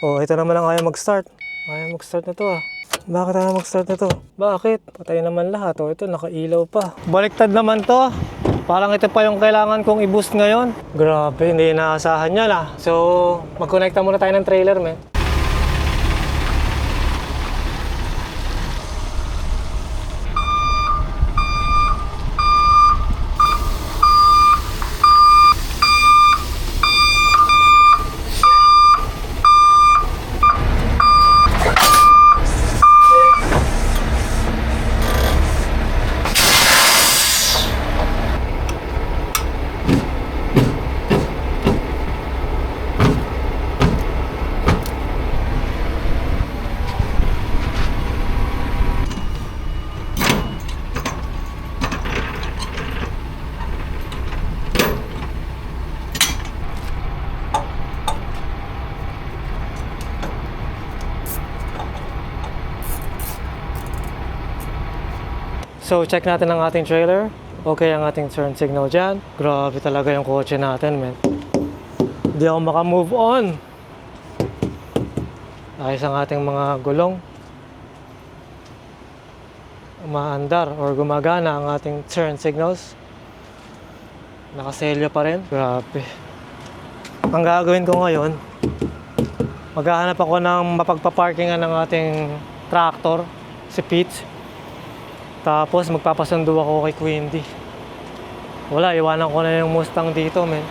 Oh, ito naman ang ayaw mag-start. Ayaw mag-start na to ah. Bakit ayaw mag-start na to? Bakit? Patay naman lahat. Oh, ito nakailaw pa. Baliktad naman to. Parang ito pa yung kailangan kong i-boost ngayon. Grabe, hindi inaasahan yan ah. So, mag-connecta muna tayo ng trailer, men. So, check natin ang ating trailer. Okay ang ating turn signal dyan. Grabe talaga yung kotse natin, men. Hindi ako makamove on. Ayos ang ating mga gulong. Umaandar or gumagana ang ating turn signals. Nakaselyo pa rin. Grabe. Ang gagawin ko ngayon, maghahanap ako ng mapagpaparkingan ng ating tractor, si Pete. Tapos magpapasundo ako kay Quindy. Wala, iwanan ko na yung Mustang dito, men.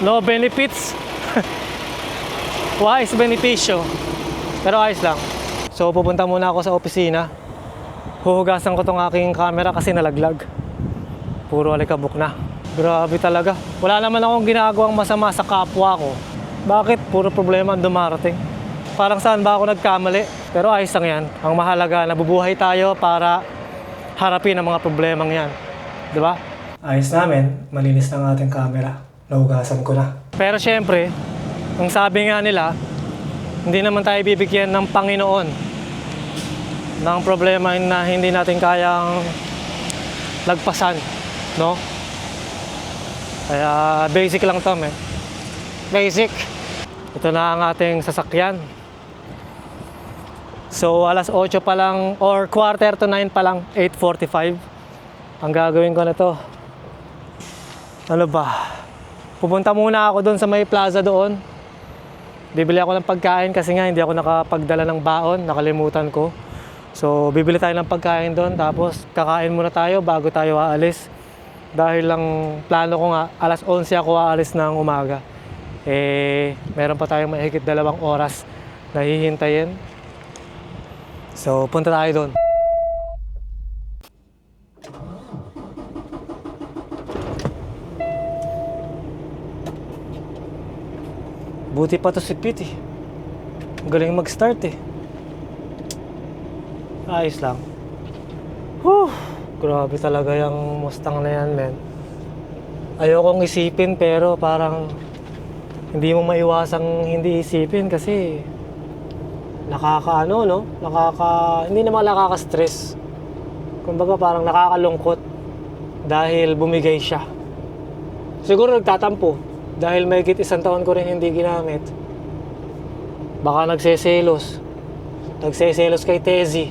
No benefits. Wise benepisyo. Pero ayos lang. So pupunta muna ako sa opisina. Huhugasan ko tong aking camera kasi nalaglag. Puro alikabok na. Grabe talaga. Wala naman akong ginagawang masama sa kapwa ko. Bakit? Puro problema ang dumarating. Parang saan ba ako nagkamali? Pero ayos lang yan. Ang mahalaga, nabubuhay tayo para harapin ang mga problemang yan. Di ba? Ayos namin. Malinis ang ating camera. Nahugasan ko na. Pero syempre, ang sabi nga nila, hindi naman tayo bibigyan ng Panginoon ng problema na hindi natin kayang lagpasan. No? Kaya basic lang to, men. Basic. Ito na ang ating sasakyan. So, alas 8 pa lang, or quarter to 9 pa lang, 8.45. Ang gagawin ko na to. Ano ba? Pupunta muna ako doon sa may plaza doon. Bibili ako ng pagkain kasi nga hindi ako nakapagdala ng baon, nakalimutan ko. So, bibili tayo ng pagkain doon, tapos kakain muna tayo bago tayo aalis. Dahil lang plano ko nga, alas 11 ako aalis ng umaga. Eh, meron pa tayong mahigit dalawang oras na hihintayin. So, punta tayo doon. Buti pa to si Pete eh. Galing mag-start eh. Ayos lang. Whew! Grabe talaga yung Mustang na yan, men. Ayokong isipin pero parang hindi mo maiwasang hindi isipin kasi nakakaano no? Nakaka hindi naman nakaka-stress. Kumbaga parang nakakalungkot dahil bumigay siya. Siguro nagtatampo. Dahil may isang taon ko rin hindi ginamit. Baka nagseselos. Nagseselos kay Tezzy.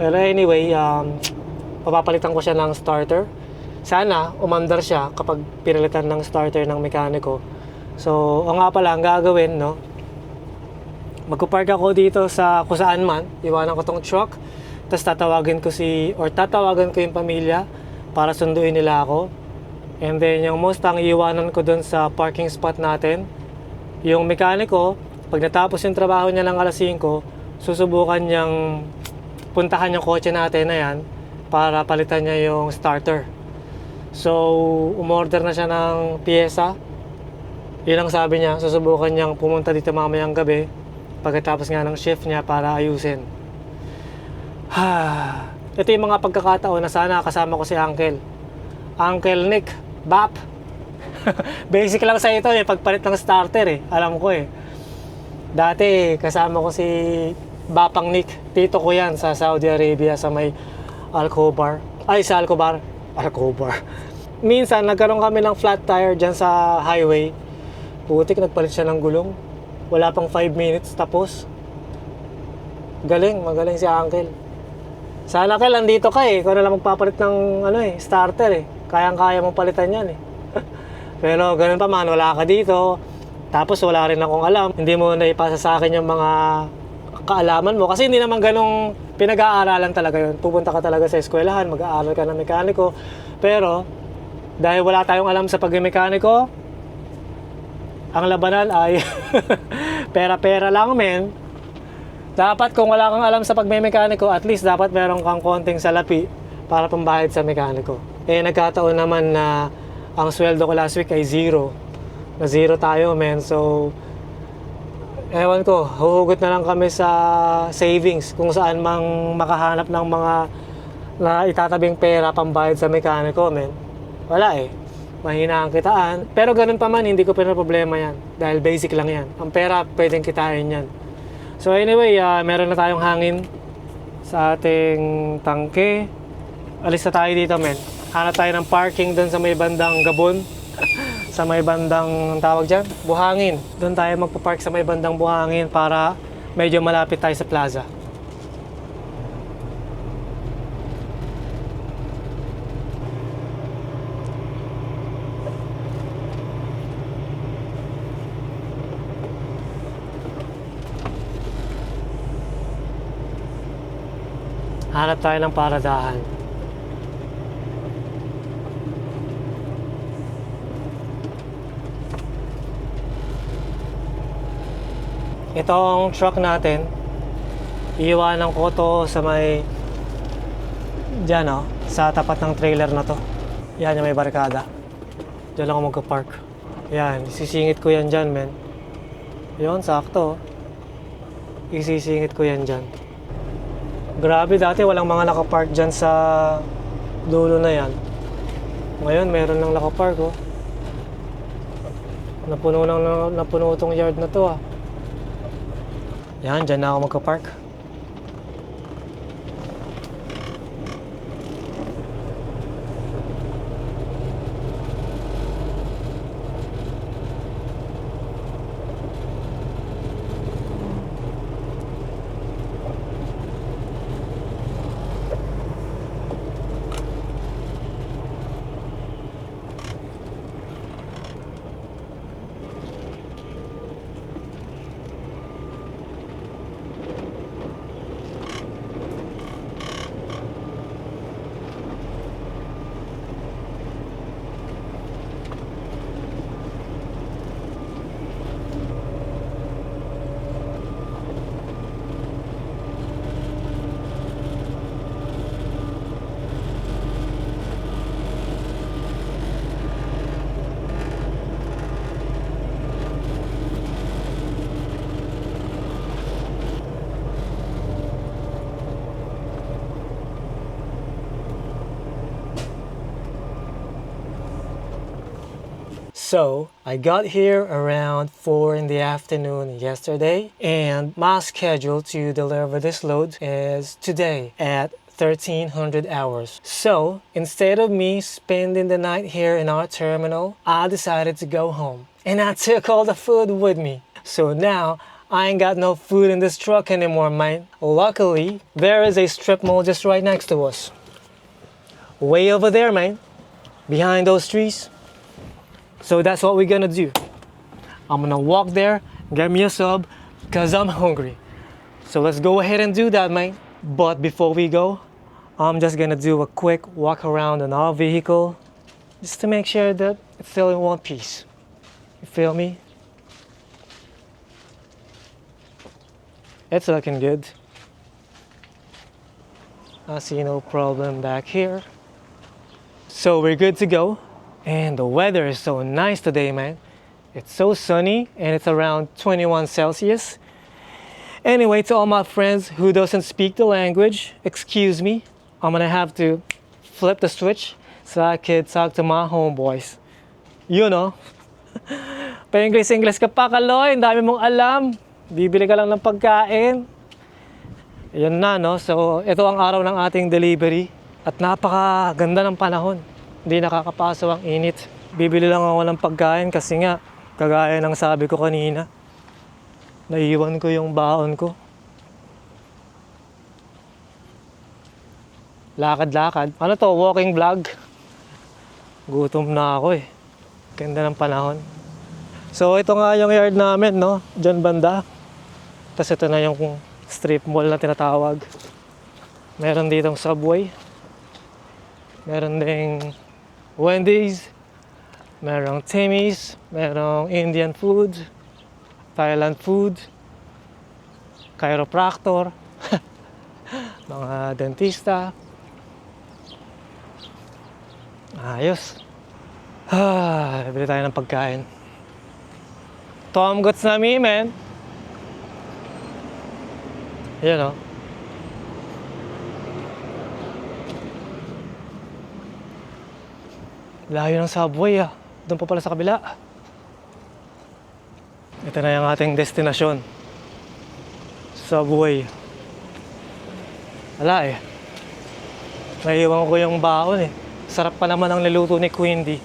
Pero anyway um, papapalitan ko siya ng starter. Sana umandar siya kapag pinalitan ng starter ng mekaniko. So o nga pala ang gagawin no magkupark ako dito sa kung saan man, iwanan ko tong truck, tapos tatawagin ko si, or tatawagan ko yung pamilya para sunduin nila ako. And then yung Mustang, iiwanan ko dun sa parking spot natin. Yung mekaniko, pag natapos yung trabaho niya ng alas 5, susubukan niyang puntahan yung kotse natin na yan para palitan niya yung starter. So, umorder na siya ng pyesa. Yun ang sabi niya, susubukan niyang pumunta dito mamayang gabi pagkatapos nga ng shift niya para ayusin. Ha, ito yung mga pagkakataon na sana kasama ko si Uncle. Uncle Nick, Bap. Basic lang sa ito yung pagpalit ng starter eh. Alam ko eh. Dati kasama ko si Bapang Nick. Tito ko yan sa Saudi Arabia sa may Alcobar. Ay, sa Alcobar. Alcobar. Minsan nagkaroon kami ng flat tire dyan sa highway Putik, nagpalit siya ng gulong. Wala pang 5 minutes, tapos. Galing, magaling si Uncle. Sana Uncle, andito ka eh. Ikaw na lang magpapalit ng ano eh, starter eh. Kayang-kaya mong palitan yan eh. Pero ganun pa man, wala ka dito. Tapos wala rin akong alam. Hindi mo na ipasa sa akin yung mga kaalaman mo. Kasi hindi naman ganong pinag-aaralan talaga yun. Pupunta ka talaga sa eskwelahan, mag-aaral ka ng mekaniko. Pero, dahil wala tayong alam sa pagmekaniko, ang labanan ay pera-pera lang men. Dapat kung wala kang alam sa pagmemekaniko, at least dapat meron kang konting salapi para pambayad sa mekaniko. Eh nagkataon naman na ang sweldo ko last week ay zero. Na zero tayo men. So ewan ko, huhugot na lang kami sa savings kung saan mang makahanap ng mga na itatabing pera pambayad sa mekaniko men. Wala eh mahina ang kitaan. Pero ganun pa man, hindi ko problema yan. Dahil basic lang yan. Ang pera, pwedeng kitain yan. So anyway, ah, meron na tayong hangin sa ating tangke. Alis na tayo dito, men. Hanap tayo ng parking doon sa may bandang Gabon. sa may bandang, ang tawag dyan, Buhangin. Doon tayo magpa-park sa may bandang Buhangin para medyo malapit tayo sa plaza. Hanap tayo ng paradahan. Ito ang truck natin. Iiwanan ko to sa may Diyan oh, sa tapat ng trailer na to. Yan yung may barkada. Diyan lang ako magka-park. Yan, isisingit ko yan dyan, men. Yun, sakto. Isisingit ko yan dyan. Grabe, dati walang mga nakapark dyan sa dulo na yan. Ngayon, meron nang nakapark, oh. Napuno, nang, napuno tong yard na to, ah. Yan, dyan na ako magka-park. So, I got here around 4 in the afternoon yesterday, and my schedule to deliver this load is today at 1300 hours. So, instead of me spending the night here in our terminal, I decided to go home. And I took all the food with me. So now, I ain't got no food in this truck anymore, man. Luckily, there is a strip mall just right next to us. Way over there, man. Behind those trees. So that's what we're gonna do. I'm gonna walk there, get me a sub, cause I'm hungry. So let's go ahead and do that, man. But before we go, I'm just gonna do a quick walk around on our vehicle, just to make sure that it's still in one piece. You feel me? It's looking good. I see no problem back here. So we're good to go. And the weather is so nice today, man. It's so sunny and it's around 21 Celsius. Anyway, to all my friends who doesn't speak the language, excuse me. I'm gonna have to flip the switch so I could talk to my homeboys. You know. Pa-English-English ka pa, Kaloy. Ang dami mong alam. Bibili ka lang ng pagkain. Yan na, no? So, ito ang araw ng ating delivery. At napakaganda ng panahon. Hindi nakakapaso ang init. Bibili lang ako ng pagkain kasi nga, Kagaya ng sabi ko kanina, naiiwan ko yung baon ko. Lakad-lakad. Ano to? Walking vlog? Gutom na ako eh. Ganda ng panahon. So ito nga yung yard namin, no? Diyan banda. Tapos ito na yung strip mall na tinatawag. Meron ditong subway. Meron ding Wendy's. Merong Timmy's. Merong Indian food. Thailand food. Chiropractor. mga dentista. Ayos. Ah, bili tayo ng pagkain. Tom Guts na mi, man. Yan o. Layo ng subway ah. Doon pa pala sa kabila. Ito na yung ating destinasyon. Subway. Wala eh. Naiiwan ko yung baon eh. Sarap pa naman ang niluto ni Quindy.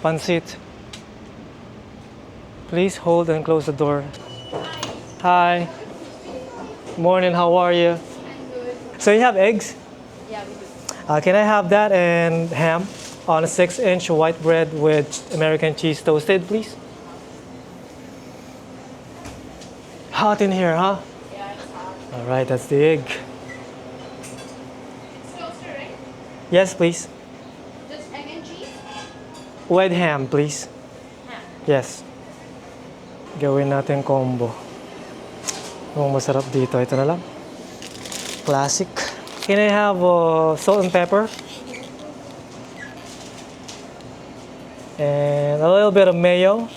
Pansit. Please hold and close the door. Hi. Morning, how are you? So you have eggs? Yeah, we do. Uh, can I have that and ham on a six inch white bread with American cheese toasted, please? Hot in here, huh? Yeah, it's hot. All right, that's the egg. It's toaster, right? Yes, please. Just egg and cheese? With ham, please. Ham. Yes. Gawin natin combo. Yung masarap dito, ito na lang. Classic. Can I have uh, salt and pepper? And a little bit of mayo.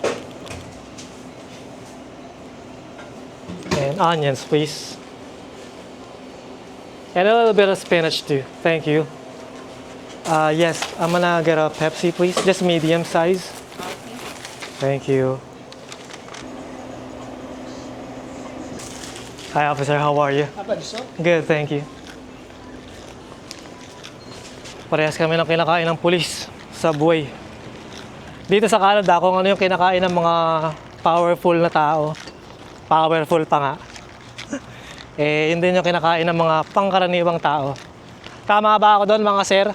And onions, please. And a little bit of spinach too. Thank you. Uh, yes, I'm gonna get a Pepsi, please. Just medium size. Thank you. Hi, officer. How are you? How about yourself? Good, thank you. Parehas kami ng kinakain ng pulis. Subway. Dito sa Canada, kung ano yung kinakain ng mga powerful na tao, powerful pa nga, eh, yun din yung kinakain ng mga pangkaraniwang tao. Tama ba ako doon, mga sir?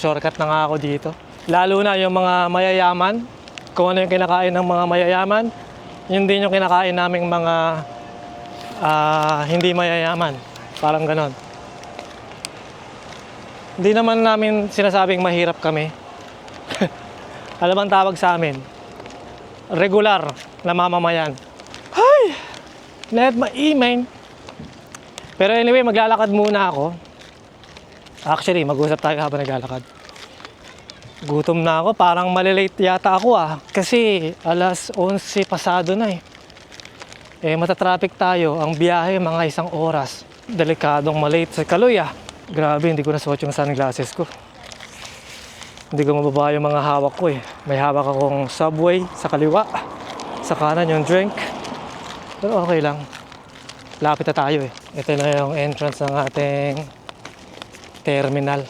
Shortcut na nga ako dito. Lalo na yung mga mayayaman, kung ano yung kinakain ng mga mayayaman, yun din yung kinakain naming mga ah, hindi mayayaman. Parang ganon. Hindi naman namin sinasabing mahirap kami. Alam ang tawag sa amin? Regular na mamamayan. Ay! Let maimain. Pero anyway, maglalakad muna ako. Actually, mag-usap tayo habang naglalakad. Gutom na ako, parang malilate yata ako ah. Kasi alas 11 pasado na eh. Eh, matatraffic tayo. Ang biyahe, mga isang oras. Delikadong malate sa Kaloy ah. Grabe, hindi ko nasuot yung sunglasses ko. Hindi ko mababa yung mga hawak ko eh. May hawak akong subway sa kaliwa. Sa kanan yung drink. Pero okay lang. Lapit na tayo eh. Ito na yung entrance ng ating terminal.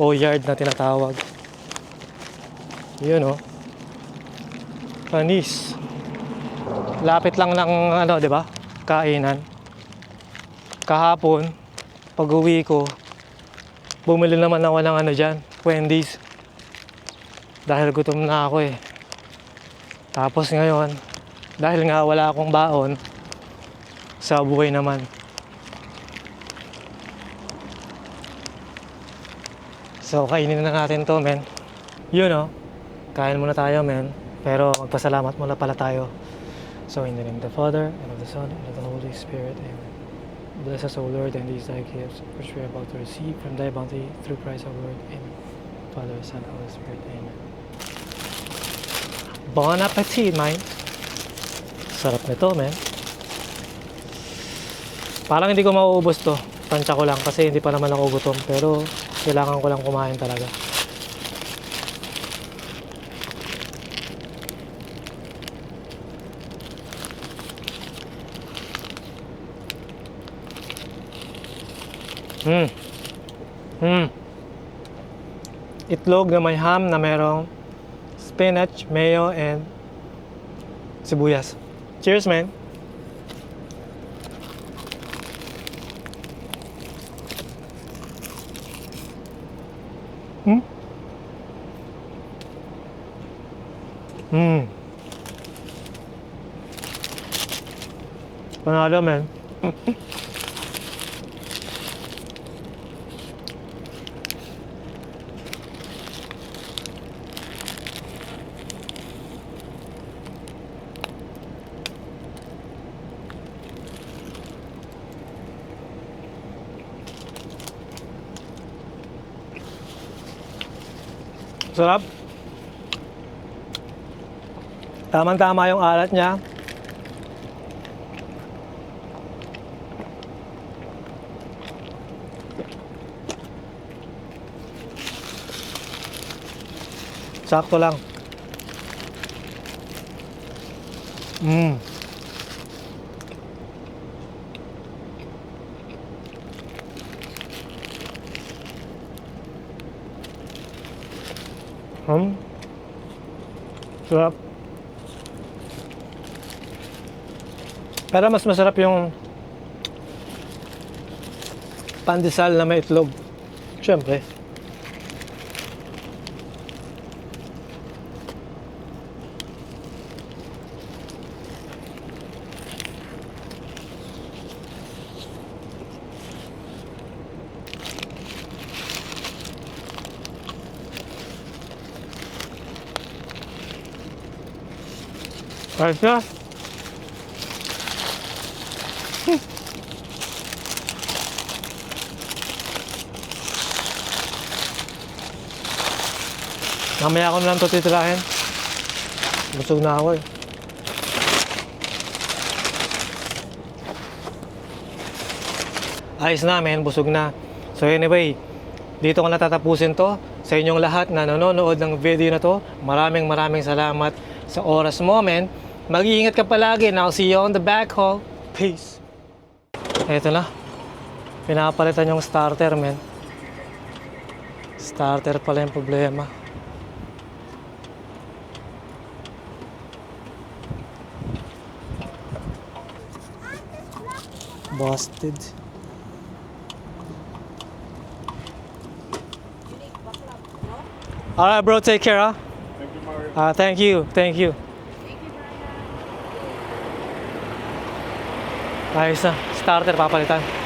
O yard na tinatawag. Yun oh. Panis. Lapit lang ng ano, 'di ba? Kainan. Kahapon, pag uwi ko, bumili naman ako ng ano dyan, Wendy's. Dahil gutom na ako eh. Tapos ngayon, dahil nga wala akong baon, Subway naman. So, kainin na natin to, men. Yun, oh. Kain muna tayo, men. Pero magpasalamat muna pala tayo. So, in the name of the Father, and of the Son, and of the Holy Spirit, Amen. Bless us, O Lord, and these thy gifts, which we are about to receive from thy bounty through Christ our Lord. Amen. Father, Son, Holy Spirit, Amen. Bon appetit, mate. Sarap nito, men. Parang hindi ko mauubos to. Tansya ko lang kasi hindi pa naman ako gutom. Pero kailangan ko lang kumain talaga. Hmm. Hmm. Itlog na may ham na merong spinach, mayo, and sibuyas. Cheers, man. Hmm? Hmm. Panalo, man. Sarap. Tamang-tama yung alat niya. Sakto lang. Mm. Hmm. Sarap. Pero mas masarap yung pandesal na may itlog. Siyempre. Ayos na. Mamaya ko na lang ito. Busog na ako eh. Ayos na men, busog na. So anyway, dito ko natatapusin to. Sa inyong lahat na nanonood ng video na to, maraming maraming salamat sa oras mo men. Mag-iingat ka palagi and I'll see you on the back haul. Peace. Eto na. Pinapalitan yung starter men. Starter pala yung problema. Busted. Alright bro, take care huh? Thank you, Mario. Ah, thank you, thank you. Thank you, Brian. Ayos na, starter papalitan.